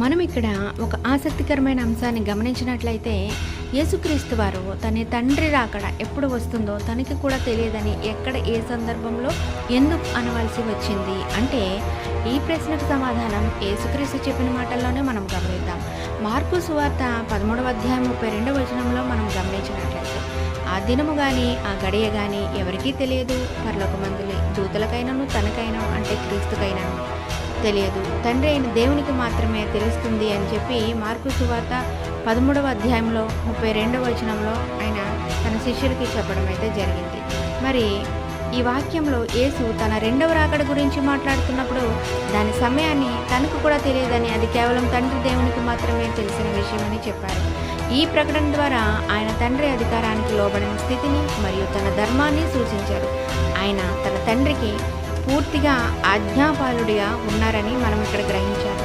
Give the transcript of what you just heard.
మనం ఇక్కడ ఒక ఆసక్తికరమైన అంశాన్ని గమనించినట్లయితే యేసుక్రీస్తు వారు తన తండ్రి రాకడ ఎప్పుడు వస్తుందో తనకి కూడా తెలియదని ఎక్కడ ఏ సందర్భంలో ఎందుకు అనవలసి వచ్చింది అంటే ఈ ప్రశ్నకు సమాధానం యేసుక్రీస్తు చెప్పిన మాటల్లోనే మనం గమనిద్దాం. మార్కు సువార్త పదమూడవ అధ్యాయం ముప్పై రెండవ వచనంలో మనం గమనించినట్లయితే ఆ దినము కానీ ఆ గడియ కానీ ఎవరికీ తెలియదు. పర్లోకమందులే దూతలకైనను తనకైనా అంటే క్రీస్తుకైనను. తెలియదు. తండ్రి అయిన దేవునికి మాత్రమే తెలుస్తుంది అని చెప్పి మార్కు సువార్త పదమూడవ అధ్యాయంలో ముప్పై రెండవ వచనంలో ఆయన తన శిష్యులకి చెప్పడం అయితే జరిగింది. మరి ఈ వాక్యంలో యేసు తన రెండవ రాకడ గురించి మాట్లాడుతున్నప్పుడు దాని సమయాన్ని తనకు కూడా తెలియదని అది కేవలం తండ్రి దేవునికి మాత్రమే తెలిసిన విషయమని చెప్పారు. ఈ ప్రకటన ద్వారా ఆయన తండ్రి అధికారానికి లోబడిన స్థితిని మరియు తన ధర్మాన్ని సూచించారు. ఆయన తన తండ్రికి పూర్తిగా ఆజ్ఞాపాలుడిగా ఉన్నారని మనం ఇక్కడ గ్రహించాలి.